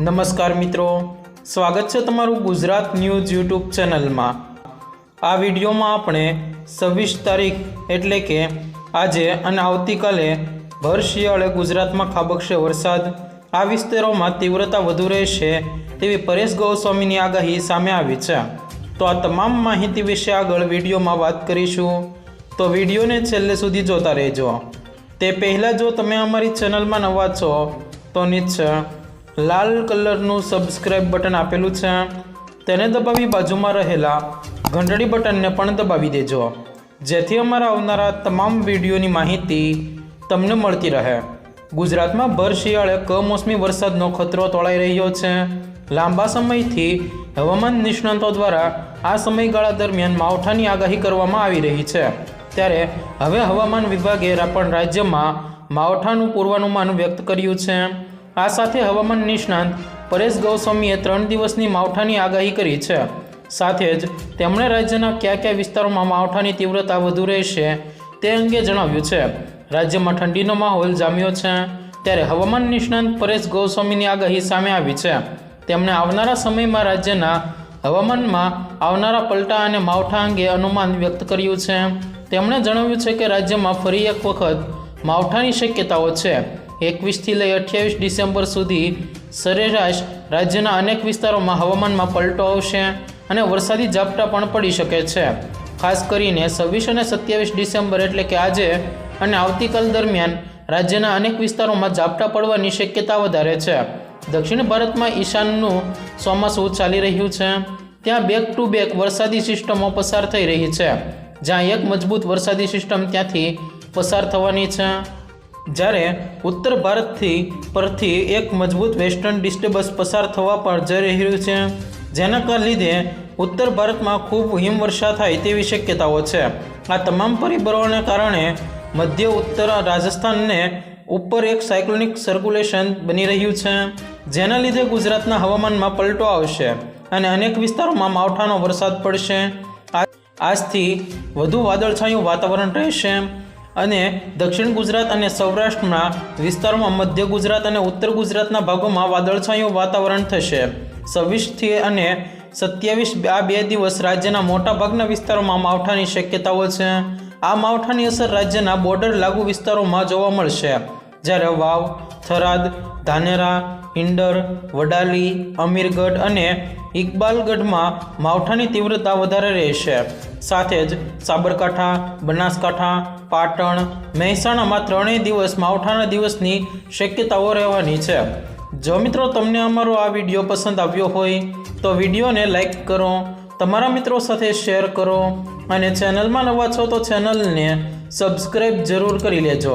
નમસ્કાર મિત્રો. સ્વાગત છે તમારું ગુજરાત ન્યૂઝ યુટ્યુબ ચેનલમાં. આ વિડીયોમાં આપણે છવ્વીસ તારીખ એટલે કે આજે અને આવતીકાલે ભર શિયાળે ગુજરાતમાં ખાબકશે વરસાદ. આ વિસ્તારોમાં તીવ્રતા વધુ રહેશે તેવી પરેશ ગોસ્વામીની આગાહી સામે આવી છે. તો આ તમામ માહિતી વિશે આગળ વિડીયોમાં વાત કરીશું. તો વિડીયોને છેલ્લે સુધી જોતા રહેજો. તે પહેલાં જો તમે અમારી ચેનલમાં નવા છો, તો નીચે લાલ કલરનું સબસ્ક્રાઇબ બટન આપેલું છે. તેને દબાવી બાજુમાં રહેલા ઘંટડી બટનને પણ દબાવી દેજો. જેથી અમારા આવનારા તમામ વિડીયોની માહિતી તમને મળતી રહે. ગુજરાતમાં ભર શિયાળે કમોસમી વરસાદનો ખતરો તોળાઈ રહ્યો છે. લાંબા સમયથી હવામાન નિષ્ણાતો દ્વારા આ સમયગાળા દરમિયાન માવઠાની આગાહી કરવામાં આવી રહી છે. ત્યારે હવે હવામાન વિભાગે પણ રાજ્યમાં માવઠાનું પૂર્વાનુમાન વ્યક્ત કર્યું છે. આ સાથે હવામાન નિષ્ણાંત પરેશ ગૌસ્વામીએ ત્રણ દિવસની માવઠાની આગાહી કરી છે. સાથે જ તેમણે રાજ્યના કયા કયા વિસ્તારોમાં માવઠાની તીવ્રતા વધુ રહેશે તે અંગે જણાવ્યું છે. રાજ્યમાં ઠંડીનો માહોલ જામ્યો છે. ત્યારે હવામાન નિષ્ણાંત પરેશ ગૌસ્વામીની આગાહી સામે આવી છે. તેમણે આવનારા સમયમાં રાજ્યના હવામાનમાં આવનારા પલટા અને માવઠા અંગે અનુમાન વ્યક્ત કર્યું છે. તેમણે જણાવ્યું છે કે રાજ્યમાં ફરી એક વખત માવઠાની શક્યતાઓ છે. એકવીસથી લઈ અઠ્યાવીસ ડિસેમ્બર સુધી સરેરાશ રાજ્યના અનેક વિસ્તારોમાં હવામાનમાં પલટો આવશે અને વરસાદી ઝાપટા પણ પડી શકે છે. ખાસ કરીને છવ્વીસ અને સત્યાવીસ ડિસેમ્બર એટલે કે આજે અને આવતીકાલ દરમિયાન રાજ્યના અનેક વિસ્તારોમાં ઝાપટા પડવાની શક્યતા વધારે છે. દક્ષિણ ભારતમાં ઈશાનનું ચોમાસું ચાલી રહ્યું છે. ત્યાં બેક ટુ બેક વરસાદી સિસ્ટમો પસાર થઈ રહી છે. જ્યાં એક મજબૂત વરસાદી સિસ્ટમ ત્યાંથી પસાર થવાની છે. જ્યારે ઉત્તર ભારતથી પરથી એક મજબૂત વેસ્ટર્ન ડિસ્ટર્બન્સ પસાર થવા પર જઈ રહ્યું છે. જેના લીધે ઉત્તર ભારતમાં ખૂબ હિમવર્ષા થાય તેવી શક્યતાઓ છે. આ તમામ પરિબળોને કારણે મધ્ય, ઉત્તર રાજસ્થાનને ઉપર એક સાયક્લોનિક સર્ક્યુલેશન બની રહ્યું છે, જેના લીધે ગુજરાતના હવામાનમાં પલટો આવશે અને અનેક વિસ્તારોમાં માવઠાનો વરસાદ પડશે. આજથી વધુ વાદળછાયું વાતાવરણ રહેશે. અને દક્ષિણ ગુજરાત અને સૌરાષ્ટ્રના વિસ્તારોમાં મધ્ય ગુજરાત અને ઉત્તર ગુજરાતના ભાગોમાં વાદળછાયું વાતાવરણ થશે. છવ્વીસથી અને સત્યાવીસ આ બે દિવસ રાજ્યના મોટાભાગના વિસ્તારોમાં માવઠાની શક્યતાઓ છે. આ માવઠાની અસર રાજ્યના બોર્ડર લાગુ વિસ્તારોમાં જોવા મળશે. જ્યારે વાવ થરાદ, ધાનેરા હિંડર વડાલી, અમીરગઢ અને ઇકબાલગઢમાં માવઠાની તીવ્રતા વધારે રહેશે. સાથે જ સાબરકાંઠા, બનાસકાંઠા, પાટણ, મહેસાણામાં ત્રણેય દિવસ માવઠાના દિવસની શક્યતાઓ રહેવાની છે. જો મિત્રો તમને અમારો આ વીડિયો પસંદ આવ્યો હોય, તો વિડીયોને લાઈક કરો, તમારા મિત્રો સાથે શેર કરો અને ચેનલમાં નવા છો તો ચેનલને સબસ્ક્રાઈબ જરૂર કરી લેજો.